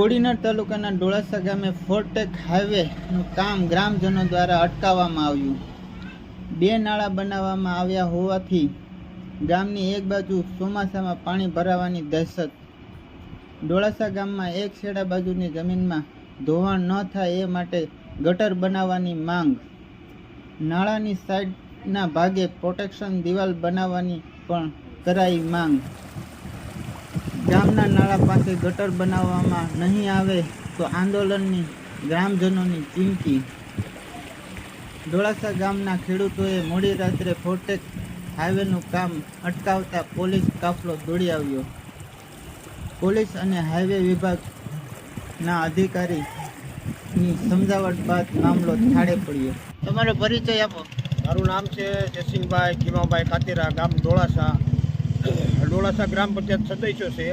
કોડીનાર તાલુકાના ડોળાસા ગામે ફોરટેક હાઈવેનું કામ ગ્રામજનો દ્વારા અટકાવવામાં આવ્યું. બે નાળા બનાવવામાં આવ્યા હોવાથી ગામની એક બાજુ ચોમાસામાં પાણી ભરાવાની દહેશત. ડોળાસા ગામમાં એક છેડા બાજુની જમીનમાં ધોવાણ ન થાય એ માટે ગટર બનાવવાની માંગ. નાળાની સાઈડના ભાગે પ્રોટેક્શન દિવાલ બનાવવાની પણ કરાઈ માંગ. ગામના નાળા પાસે ગટર બનાવવામાં નહીં આવે તો આંદોલનની ગ્રામજનોની ચીમકી. ધોળાસા ગામના ખેડૂતોએ મોડી રાત્રે ફોર્ટેક હાઈવેનું કામ અટકાવતા પોલીસ કાફલો દોડી આવ્યો. પોલીસ અને હાઈવે વિભાગના અધિકારીની સમજાવટ બાદ મામલો થાળે પડ્યો. તમારો પરિચય આપો. મારું નામ છે જયસિંહભાઈ કિમાભાઈ કાતેરા ગામ ડોળાસા ડોળાસા ગ્રામ પંચાયત સદસ્યો છે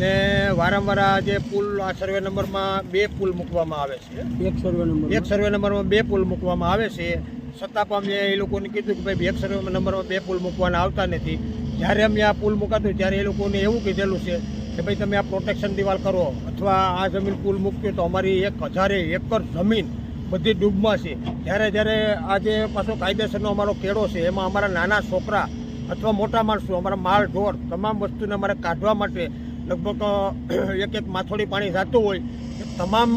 ને વારંવાર આ જે પુલ આ સર્વે નંબરમાં બે પુલ મૂકવામાં આવે છે. એક સર્વે નંબર એક સર્વે નંબરમાં બે પુલ મૂકવામાં આવે છે. છતાં પણ મેં એ લોકોને કીધું કે ભાઈ એક સર્વે નંબરમાં બે પુલ મૂકવાના આવતા નથી. જ્યારે અમે આ પુલ મૂકાતું ત્યારે એ લોકોને એવું કીધેલું છે કે ભાઈ તમે આ પ્રોટેક્શન દિવાલ કરો. અથવા આ જમીન પુલ મૂક્યો તો અમારી એક હજારે એકર જમીન બધી ડૂબમાં છે. જ્યારે જ્યારે આ જે પાછો કાયદેસરનો અમારો કેળો છે એમાં અમારા નાના છોકરા અથવા મોટા માણસો, અમારા માલ ઢોર, તમામ વસ્તુને અમારે કાઢવા માટે લગભગ એક એક માથોડી પાણી જાતું હોય. તમામ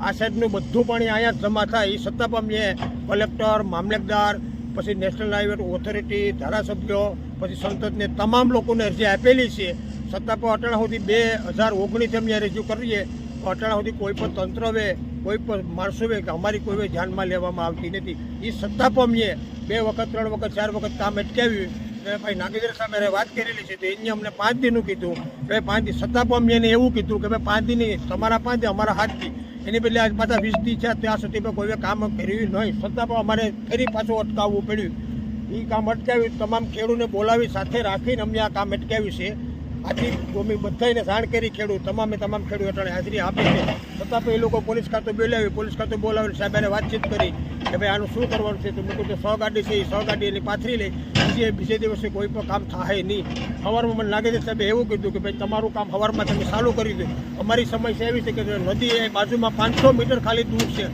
આ સાઈડનું બધું પાણી અહીંયા જમા થાય. એ છતાં પણ કલેક્ટર, મામલતદાર, પછી નેશનલ હાઈવે ઓથોરિટી, ધારાસભ્યો, પછી સંસદને તમામ લોકોને અરજી આપેલી છે. છતાં પણ અટાણા સુધી બે હજાર ઓગણીસ અમે રજૂ કરીએ. તો અટાણા સુધી કોઈ પણ તંત્રવે કોઈ પણ માણસોએ કે અમારી કોઈ ધ્યાનમાં લેવામાં આવતી નથી. એ છતાં પણ બે વખત, ત્રણ વખત, ચાર વખત કામ અટકાવ્યું. ને ભાઈ નાગેન્દ્ર સામે વાત કરેલી છે, તો એને અમને પાંચ દિનનું કીધું. ભાઈ પાંચ દિન સત્તા પણ એને એવું કીધું કે ભાઈ પાંચ દિન, તમારા પાંચ દિન અમારા હાથ દી એની બદલે આજ પાછા વીસ દી છે ત્યાં સુધી પણ કોઈ કામ કર્યું નહીં. છતાં પણ અમારે ફરી પાછું અટકાવવું પડ્યું. એ કામ અટકાવ્યું, તમામ ખેડૂતને બોલાવી સાથે રાખીને અમને આ કામ અટકાવ્યું છે. આથી અમે બધાને જાણ કરી ખેડૂત, તમામે તમામ ખેડૂત અટાણે હાજરી આપી છે. છતાં પણ એ લોકો પોલીસ ખાતું બોલાવી, પોલીસ ખાતું બોલાવીને સાહેબાને વાતચીત કરી કે ભાઈ આનું શું કરવાનું છે? તો મૂકું તો સો ગાડી છે, એ સો ગાડી એની પાથરી લઈ બીજે બીજે દિવસે કોઈ પણ કામ થાય નહીં. સવારમાં મને લાગે છે સાહેબે એવું કીધું કે ભાઈ તમારું કામ સવારમાં તમે ચાલુ કરી દો. અમારી સમસ્યા એવી છે કે નદી એ બાજુમાં પાંચસો મીટર ખાલી દૂર છે.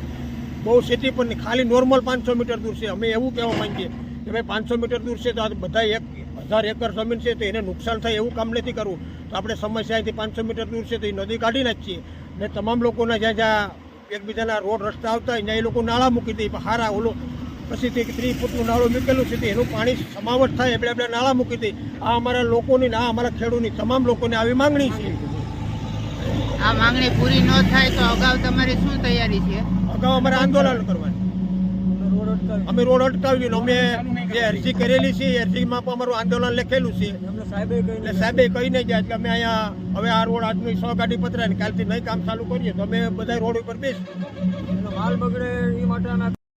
બહુ સિટી પણ ખાલી નોર્મલ પાંચસો મીટર દૂર છે. અમે એવું કહેવા માંગીએ કે ભાઈ પાંચસો મીટર દૂર છે તો આ બધા એક હજાર એકર જમીન છે તો એને નુકસાન થાય એવું કામ નથી કરવું. તો આપણે સમસ્યા અહીંથી પાંચસો મીટર દૂર છે તો એ નદી કાઢી નાખીએ ને તમામ લોકોના જ્યાં જ્યાં એકબીજાના રોડ રસ્તા આવતા હોય ત્યાં એ લોકો નાળા મૂકી દે. હારા ઓલો પછી તે ત્રીસ ફૂટનું નાળું મૂકેલું છે તો એનું પાણી સમાવટ થાય એટલે આપણે નાળા મૂકી દઈએ આ અમારા લોકોની આ અમારા ખેડૂતની તમામ લોકોની આવી માંગણી છે. આ માંગણી પૂરી ન થાય તો અગાઉ તમારી શું તૈયારી છે? અગાઉ અમારે આંદોલન કરવાનું. અમે રોડ અટકાવ્યું અમે જે અરજી કરેલી છે એ અરજીમાં પણ અમારું આંદોલન લખેલું છે. એટલે સાહેબે એટલે કહીને ગયા એટલે અમે અહીંયા હવે આ રોડ આજની સો ગાડી પતરાય ને કાલથી નહીં કામ ચાલુ કરીએ તો અમે બધા રોડ ઉપર બેસીએ. માલ બગડે એ માટે